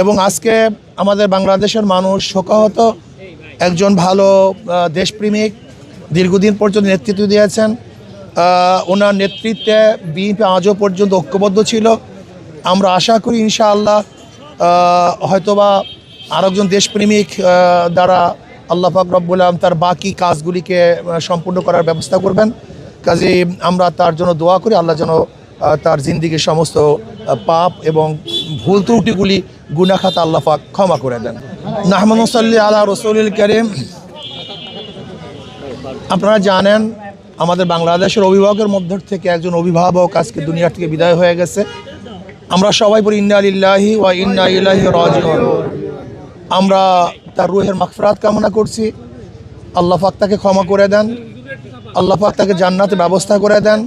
এবং আজকে আমাদের বাংলাদেশের মানুষ শোকাহত একজন ভালো দেশপ্রেমিক দীর্ঘদিন পর্যন্ত নেতৃত্ব দিয়েছেন। ওনার নেতৃত্বে বিএনপি আজও পর্যন্ত ঐক্যবদ্ধ ছিল। আমরা আশা করি ইনশাআল্লাহ হয়তোবা আরেকজন দেশপ্রেমিক দ্বারা আল্লাহ পাক রব্বুল আলম তার বাকি কাজগুলিকে সম্পূর্ণ করার ব্যবস্থা করবেন। কাজে আমরা তার জন্য দোয়া করি, আল্লাহ যেন তার জিন্দিগির সমস্ত পাপ এবং ভুল ত্রুটিগুলি গুনাখাত আল্লাহ পাক ক্ষমা করে দেন। নাহমান সাল্লি আলা রসুল করিম। আপনারা জানেন, আমাদের বাংলাদেশের অভিভাবকের মধ্য থেকে একজন অভিভাবক আজকে দুনিয়ার থেকে বিদায় হয়ে গেছে। আমরা সবাই বলি, ইন্না আলিল্লাহি ওয়া ইন্না ইলাইহি রাজিউন। আমরা তার রুহের মাগফিরাত কামনা করছি। আল্লাহ তাকে ক্ষমা করে দেন। আল্লাহ পাক তাকে জান্নাতের ব্যবস্থা করে দেন।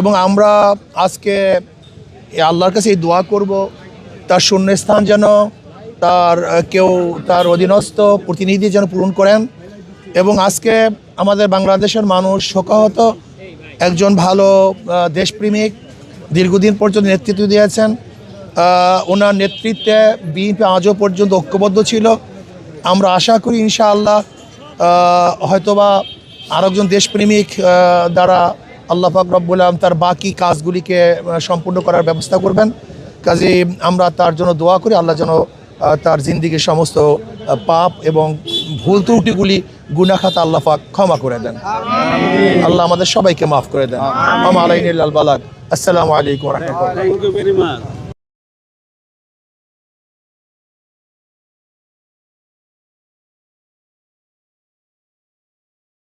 এবং আমরা আজকে আল্লাহর কাছে এই দোয়া করব। তার শূন্যস্থান যেন তার কেউ তার অধীনস্থ প্রতিনিধি যেন পূরণ করেন। এবং আজকে আমাদের বাংলাদেশের মানুষ শোকাহত। একজন ভালো দেশপ্রেমিক দীর্ঘদিন পর্যন্ত নেতৃত্ব দিয়েছেন ওনার নেতৃত্বে বিএনপি আজও পর্যন্ত ঐক্যবদ্ধ ছিল। আমরা আশা করি ইনশাআল্লাহ হয়তোবা আরেকজন দেশপ্রেমিক দ্বারা আল্লাহ পাক আলম তার বাকি কাজগুলিকে সম্পূর্ণ করার ব্যবস্থা করবেন। কাজে আমরা তার জন্য দোয়া করি আল্লাহ যেন তার জিন্দিগির সমস্ত পাপ এবং ভুল ত্রুটিগুলি গুনাখাত আল্লাহ পাক ক্ষমা করে দেন। আল্লাহ আমাদের সবাইকে মাফ করে দেন। আমা আলাইন বালাক। আসসালামু আলাইকুম রহমতুল্লাহ।